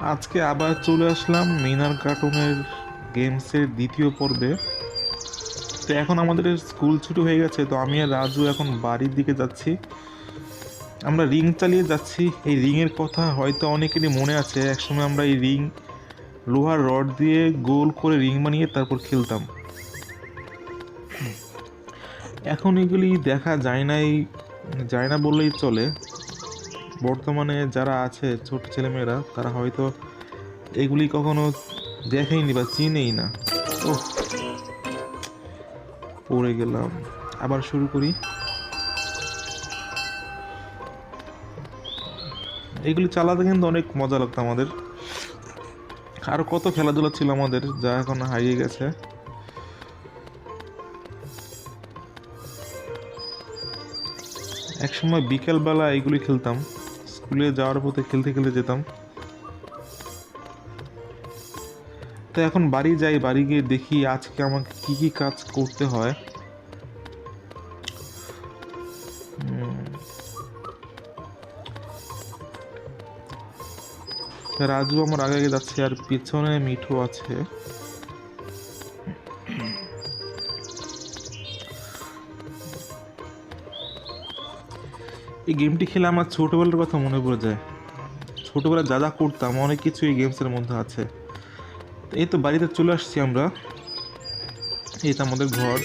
আজকে আবার চলে আসলাম মিনার কার্টুনের গেমসের দ্বিতীয় পর্বে। তো এখন আমাদের স্কুল ছুটি হয়ে গেছে, তো আমি আর রাজু এখন বাড়ির দিকে যাচ্ছি। আমরা রিং চালিয়ে যাচ্ছি। এই রিংয়ের কথা হয়তো অনেকেরই মনে আছে, একসময় আমরা এই রিং, লোহার রড দিয়ে গোল করে রিং বানিয়ে তারপর খেলতাম। এখন এগুলি দেখা যায় নাই, যায় না বললেই চলে। বর্তমানে যারা আছে ছোট ছেলেমেয়েরা, তারা হয়তো এগুলি কখনো দেখেইনি বা চিনেই না। ও পড়ে গেলাম। আবার শুরু করি। এগুলি চালাতে কিন্তু অনেক মজা লাগতো আমাদের। আর কত খেলাধুলা ছিল আমাদের, যা এখন হারিয়ে গেছে। একসময় বিকেলবেলা এগুলি খেলতাম। স্কুলে যাওয়ার পথে খেলতে খেলতে যেতাম। তো এখন বাড়ি যাই, বাড়ি গিয়ে দেখি আজকে আমাকে কি কি কাজ করতে হয়। রাজু আমার আগে আগে যাচ্ছে আর পিছনে মিঠু আছে। এই গেমটি খেলে আমার ছোটবেলার কথা মনে পড়ে যায়। ছোটবেলায় যা যা করতাম, অনেক কিছু এই গেমসের মধ্যে আছে। এই তো বাড়িতে চলে আসছি আমরা। এই তো আমাদের ঘর।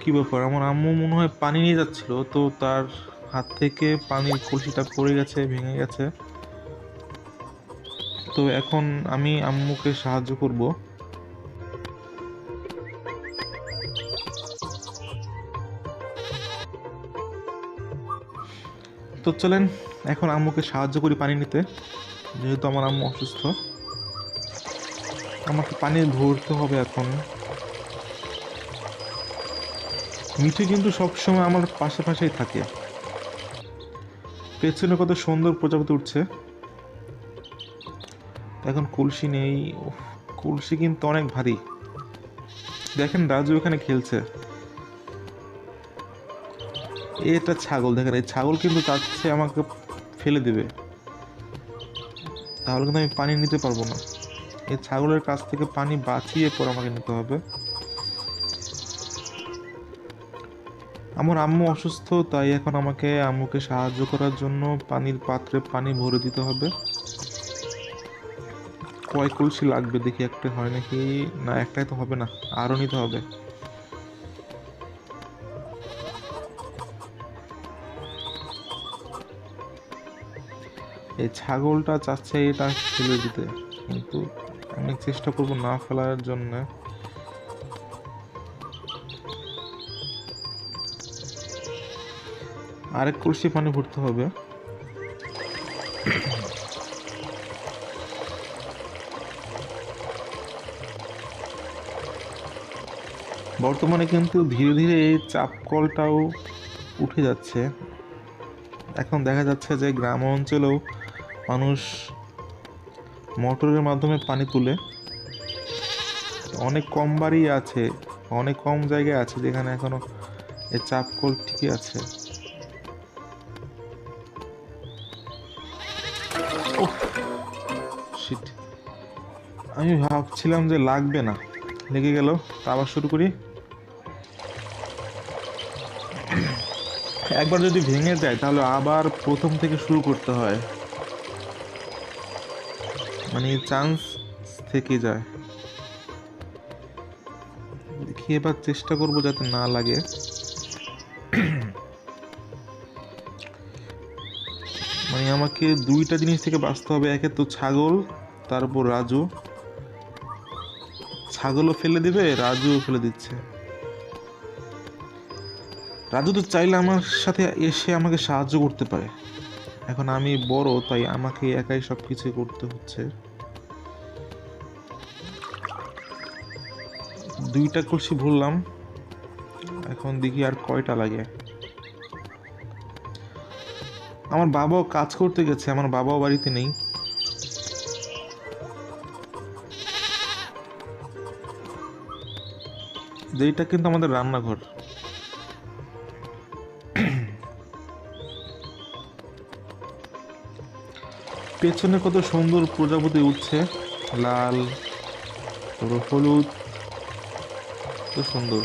কি ব্যাপার? আমার আম্মু মনে হয় পানি নিয়ে যাচ্ছিল, তো তার হাত থেকে পানির কলসিটা পড়ে গেছে, ভেঙে গেছে। তো এখন আমি আম্মুকে সাহায্য করব। তো চলেন, এখন আম্মুকে সাহায্য করি পানি নিতে। যেহেতু আমার আম্মু অসুস্থ। আমাকে পানি ভরতে হবে এখন। মিঠে কিন্তু সবসময় আমার পাশে পাশেই থাকে। পেছনে কত সুন্দর প্রজাপতি উঠছে। এখন কলসি নেই কুলসি কিন্তু অনেক ভারী। দেখেন রাজু এখানে খেলছে। এটা ছাগল, দেখেন, এই ছাগল কিন্তু চাচ্ছে আমাকে ফেলে দেবে। তাহলে কিন্তু আমি পানি নিতে পারব না। এই ছাগলের কাছ থেকে পানি বাঁচিয়ে পর আমাকে নিতে হবে। আমার আম্মু অসুস্থ, তাই এখন আমাকে আম্মুকে সাহায্য করার জন্য পানির পাত্রে পানি ভরে দিতে হবে। কয় কলসি লাগবে? দেখি একটা হয় নাকি? না, একটাই তো হবে না। আরও নিতে হবে। এই ছাগলটা চাচ্ছে এটা ফেলে দিতে। কিন্তু আমি চেষ্টা করব না ফেলার জন্য। আরেক কলসি পানি ভরতে হবে। বর্তমানে কিন্তু ধীরে ধীরে এই চাপ কলটাও উঠে যাচ্ছে। এখন দেখা যাচ্ছে যে গ্রাম অঞ্চলেও মানুষ মোটরের মাধ্যমে পানি তুলে। অনেক কম বাড়ি আছে, অনেক কম জায়গায় আছে যেখানে এখনও এই চাপ কল ঠিকই আছে। আমি ভাবছিলাম যে লাগবে না। লেগে গেল আবার শুরু করি। একবার যদি ভেঙে যায়, তাহলে আবার প্রথম থেকে শুরু করতে হয়। মানে চান্স থেকে যায়। দেখি এবার চেষ্টা করব যাতে না লাগে। মানে আমাকে দুইটা জিনিস থেকে বাঁচতে হবে, একে তো ছাগল, তারপর রাজু। ছাগলও ফেলে দিবে, রাজুও ফেলে দিচ্ছে। রাজু তো চাইলে আমার সাথে এসে আমাকে সাহায্য করতে পারে। এখন আমি বড়, তাই আমাকে একাই সব কিছু করতে হচ্ছে। দুইটা কলসি ভরলাম। এখন দেখি আর কয়টা লাগে। আমার বাবাও কাজ করতে গেছে, আমার বাবাও বাড়িতে নেই। যেইটা কিন্তু আমাদের রান্নাঘর। পেছনে কত সুন্দর প্রজাপতি উঠছে। লাল তারপর হলুদ। কত সুন্দর।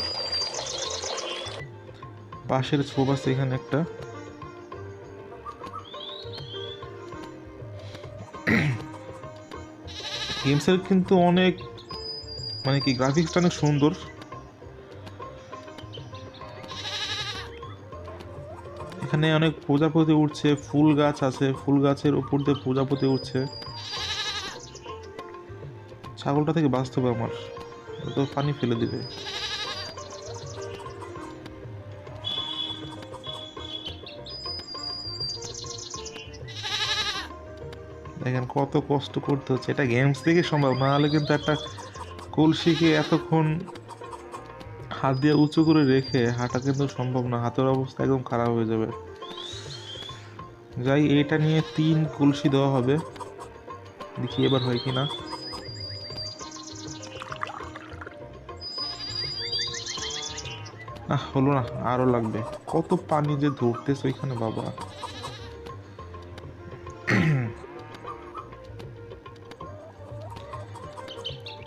পাশের ছোপ আছে এখানে একটা। গেমসের কিন্তু অনেক মানে কি গ্রাফিক্সটা অনেক সুন্দর। এখানে অনেক প্রজাপতি উঠছে ফুল গাছ আছে, ফুল গাছের উপর দিয়ে প্রজাপতি উঠছে ছাগলটা থেকে বাঁচতে হবে আমার তো পানি ফেলে দিবে। দেখেন কত কষ্ট করতে হচ্ছে, এটা গেমস থেকে সম্ভব না হলে কিন্তু একটা কলসিকে এতক্ষণ হাত দিয়ে উঁচু করে রেখে হাঁটা কিন্তু সম্ভব না। হাতের অবস্থা একদম খারাপ হয়ে যাবে। যাই, এটা নিয়ে তিন কলসি দেওয়া হবে। দেখি এবার হয় কি না হলো না, আরও লাগবে। কত পানি যে ধরতেছে ওইখানে, বাবা।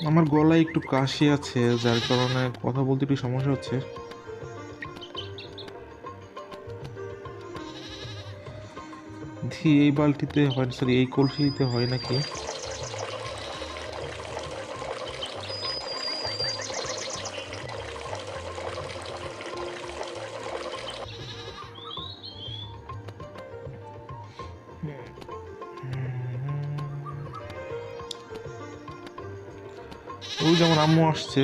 আমার গলায় একটু কাশি আছে, যার কারণে কথা বলতে একটু সমস্যা হচ্ছে। এই বালতিতে হয় সরি এই কলসিতে হয় নাকি? ওই যেমন আম্মু আসছে,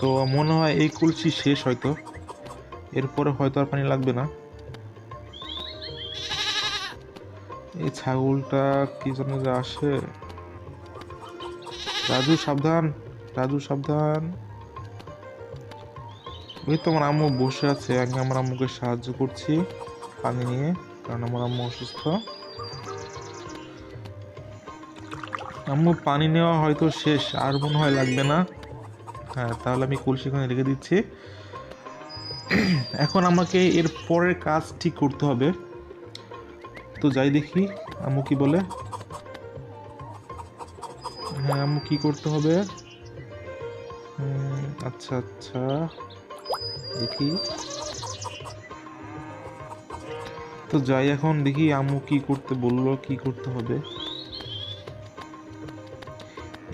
তো মনে হয় এই কলসি শেষ হয়তো। এরপরে হয়তো আর পানি লাগবে না। এই ছাগলটা কি জন্য যে আসে। রাজু, সাবধান রাজু, সাবধান। ওই তো আমার আম্মু বসে আছে আমি আমার আম্মুকে সাহায্য করছি পানি নিয়ে, কারণ আমার আম্মু অসুস্থ। আম্মু, পানি নেওয়া হয়তো শেষ, আর মনে হয় লাগবে না। হ্যাঁ তাহলে আমি কলসিখানে রেখে দিচ্ছি। এখন আমাকে এর পরের কাজ ঠিক করতে হবে। তো যাই দেখি, আম্মু কি বলে? হ্যাঁ আম্মু কি করতে হবে? আচ্ছা আচ্ছা দেখি। তো যাই এখন দেখি আম্মু কি করতে বলল, কি করতে হবে।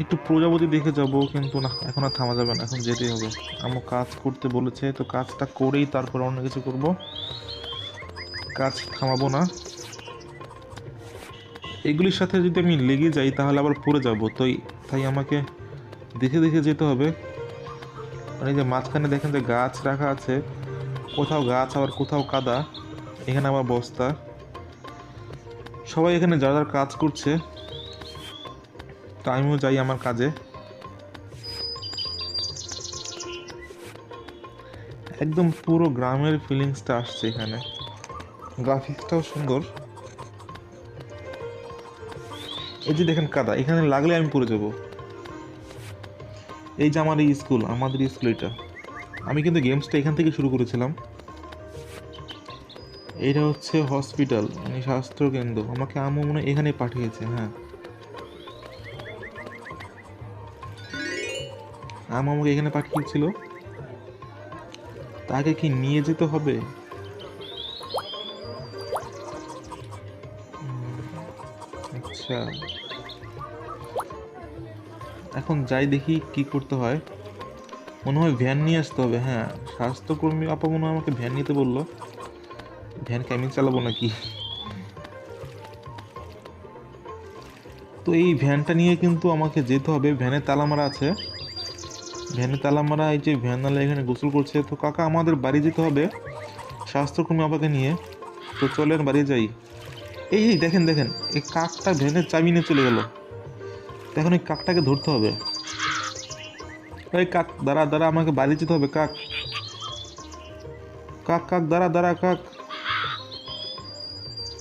একটু প্রজাপতি দেখে যাব, কিন্তু না, এখন আর থামা যাবে না, এখন যেতেই হবে। আম্মু কাজ করতে বলেছে, তো কাজটা করেই তারপর অন্য কিছু করব। কাজ থামাবো না। এগুলির সাথে যদি আমি লেগে যাই, তাহলে আবার পড়ে যাব, তো তাই আমাকে দেখে দেখে যেতে হবে। মানে যে মাঝখানে দেখেন যে গাছ রাখা আছে, কোথাও গাছ আবার কোথাও কাদা, এখানে আবার বস্তা। সবাই এখানে যারা যারা কাজ করছে তো আমিও যাই আমার কাজে। একদম পুরো গ্রামের ফিলিংসটা আসছে এখানে। গ্রাফিক্সটাও সুন্দর। এই যে দেখেন কাদা, এখানে লাগলে আমি পড়ে যাব। এই যে আমার এই স্কুল আমাদের স্কুল এটা। আমি কিন্তু গেমসটা এখান থেকে শুরু করেছিলাম। এটা হচ্ছে হসপিটাল মানে স্বাস্থ্য কেন্দ্র। আমাকে আম্মু মনে এখানে পাঠিয়েছে হ্যাঁ। আম্মু আমাকে এখানে পাঠিয়েছিল। তাকে কি নিয়ে যেতে হবে? আচ্ছা। এখন যাই দেখি কি করতে হয়। মনে হয় ভ্যান নিয়ে আসতে হবে হ্যাঁ। স্বাস্থ্যকর্মী আপা মনে হয় আমাকে ভ্যান নিতে বলল। ভ্যান কি আমি চালাবো নাকি? তো এই ভ্যানটা নিয়ে কিন্তু আমাকে যেতে হবে। ভ্যানে তালা মারা আছে। ভ্যানে তালা মারা, এই যে ভ্যানওয়ালা এখানে গোসল করছে। তো কাকা, আমাদের বাড়ি যেতে হবে স্বাস্থ্যকর্মী আপাকে নিয়ে। তো চলেন বাড়ি যাই। এই এই, দেখেন দেখেন, এই কাকটা ভ্যানের চাবি নিয়ে চলে গেল। এখন এই কাকটাকে ধরতে হবে। এই কাক, দাঁড়া দাঁড়া, আমাকে বাড়ি যেতে হবে, কাক। কাক কাক, দাঁড়া দাঁড়া, কাক।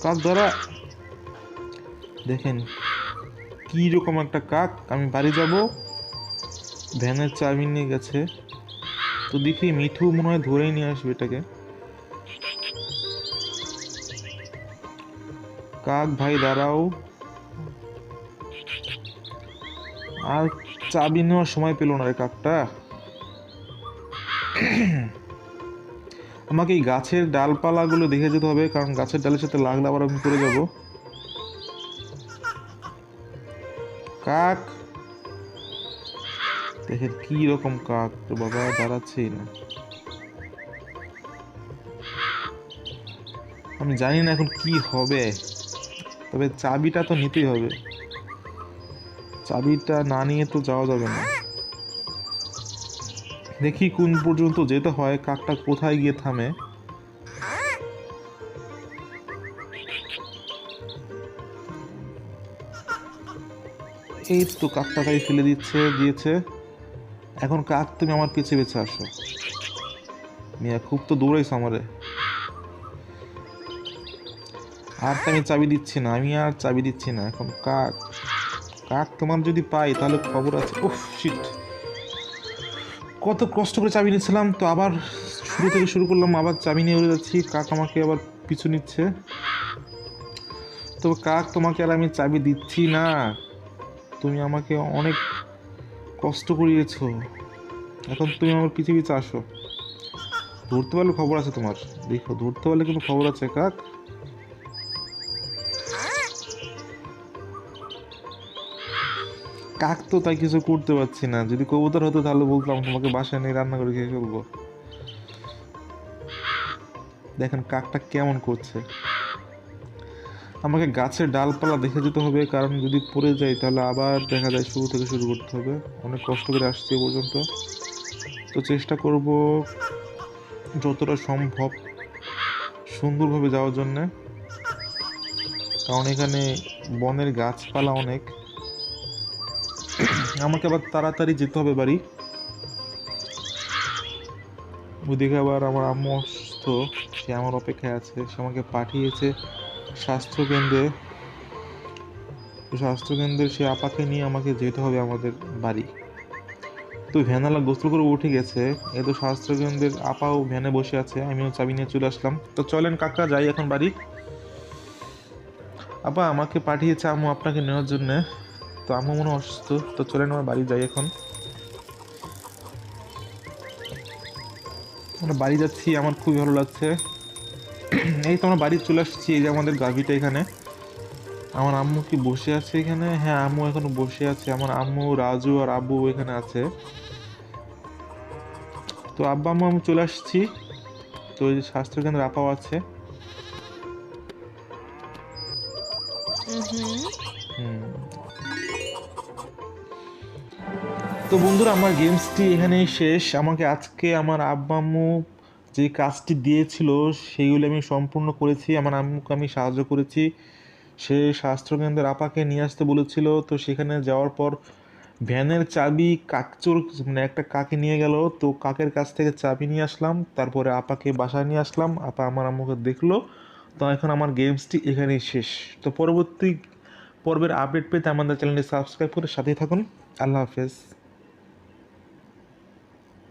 কাক, দাঁড়া। দেখেন কি রকম একটা কাক, আমি বাড়ি যাব। ভ্যানের চাবি নিয়ে গেছে। তো দেখি মিঠু মনে হয় ধরেই নিয়ে আসবে এটাকে। কাক ভাই, দাঁড়াও। আর চাবি নেওয়ার সময় পেল না রে কাকটা। আমাকে এই গাছের ডালপালাগুলো দেখে যেতে হবে, কারণ গাছের ডালের সাথে লাগলে আবার আমি পড়ে যাব। কাক! দেখেন কি রকম কাক তো বাবা দাঁড়াচ্ছেই না। আমি জানি না এখন কি হবে, তবে চাবিটা তো নিতেই হবে। চাবিটা না নিয়ে তো যাওয়া যাবে না। দেখি কোন পর্যন্ত যেতে হয়, কাকটা কোথায় গিয়ে থামে। এই তো কাকটাকাই ফেলে দিচ্ছে, দিয়েছে। এখন কাক তুমি আমার পিছে পিছে আসো। মিয়া, খুব তো দৌড়াইছো আমারে আর তো আমি চাবি দিচ্ছি না, আমি আর চাবি দিচ্ছি না, এখন কাক। কাক তোমার যদি পাই, তাহলে খবর আছে। উফ শিট কত কষ্ট করে চাবি নিয়েছিলাম তো আবার শুরু থেকে শুরু করলাম, আবার চাবি নিয়ে উড়ে যাচ্ছি। কাক আমাকে আবার পিছু নিচ্ছে। তো কাক তোমাকে আর আমি চাবি দিচ্ছি না। তুমি আমাকে অনেক কষ্ট করিয়েছো। এখন তুমি আমার পিছিয়ে আসো। ধরতে পারলে খবর আছে তোমার। দেখো, ধরতে পারলে কিন্তু খবর আছে, কাক। কাক তো তাই কিছু করতে পারছি না। যদি কবুতর হতো তাহলে বলতাম, তোমাকে বাসায় নিয়ে রান্না করে খেয়ে ফেলব। দেখেন, কাকটা কেমন করছে। আমাকে গাছের ডালপালা দেখে যেতে হবে, কারণ যদি পড়ে যাই তাহলে আবার দেখা যায় শুরু থেকে শুরু করতে হবে। অনেক কষ্ট করে আসছি এ পর্যন্ত। তো চেষ্টা করব যতটা সম্ভব সুন্দরভাবে যাওয়ার জন্যে। কারণ এখানে বনের গাছপালা অনেক। আমাকে আবার তাড়াতাড়ি যেতে হবে বাড়ি। ওইদিকে আবার আমার আম্মু অসুস্থ, সে আমার অপেক্ষায় আছে, সে আমাকে পাঠিয়েছে। স্বাস্থ্যকেন্দ্রে স্বাস্থ্যকেন্দ্রে সে আপাকে নিয়ে আমাকে যেতে হবে আমাদের বাড়ি। তো ভ্যানালা গোসল করে উঠে গেছে, এ তো স্বাস্থ্যকেন্দ্রের আপাও ভ্যানে বসে আছে, আমিও চাবি নিয়ে চলে আসলাম। তো চলেন কাকা, যাই এখন বাড়ি। আপা, আমাকে পাঠিয়েছে আম্মু আপনাকে নেওয়ার জন্যে। তো আম্মু মনে অসুস্থ, তো চলেন আমার বাড়ি যাই এখন। আমরা বাড়ি যাচ্ছি, আমার খুবই ভালো লাগছে। এই তো আমরা বাড়ি চলে আসছি এই যে আমাদের গাভিটা এখানে। আমার আম্মু কি বসে আছে এখানে? হ্যাঁ আম্মু এখনও বসে আছে। আমার আম্মু রাজু আর আব্বু এখানে আছে। তো আব্বা আম্মু আমি চলে আসছি। তো এই যে স্বাস্থ্যকেন্দ্রে আপাও আছে। তো বন্ধুরা আমার গেমসটি এখানেই শেষ। আমাকে আজকে আমার আব্বা আম্মু যে কাজটি দিয়েছিল, সেইগুলি আমি সম্পূর্ণ করেছি, আমার আম্মুকে আমি সাহায্য করেছি। সে স্বাস্থ্যকেন্দ্রের আপাকে নিয়ে আসতে বলেছিল, তো সেখানে যাওয়ার পর ভ্যানের চাবি কাকচোর মানে একটা কাকে নিয়ে গেল, তো কাকের কাছ থেকে চাবি নিয়ে আসলাম, তারপরে আপাকে বাসায় নিয়ে আসলাম, আপা আমার আম্মুকে দেখল, তো এখন আমার গেমসটি এখানেই শেষ। তো পরবর্তী পর্বের আপডেট পেতে আমাদের চ্যানেলটি সাবস্ক্রাইব করে সাথেই থাকুন। আল্লাহ হাফেজ।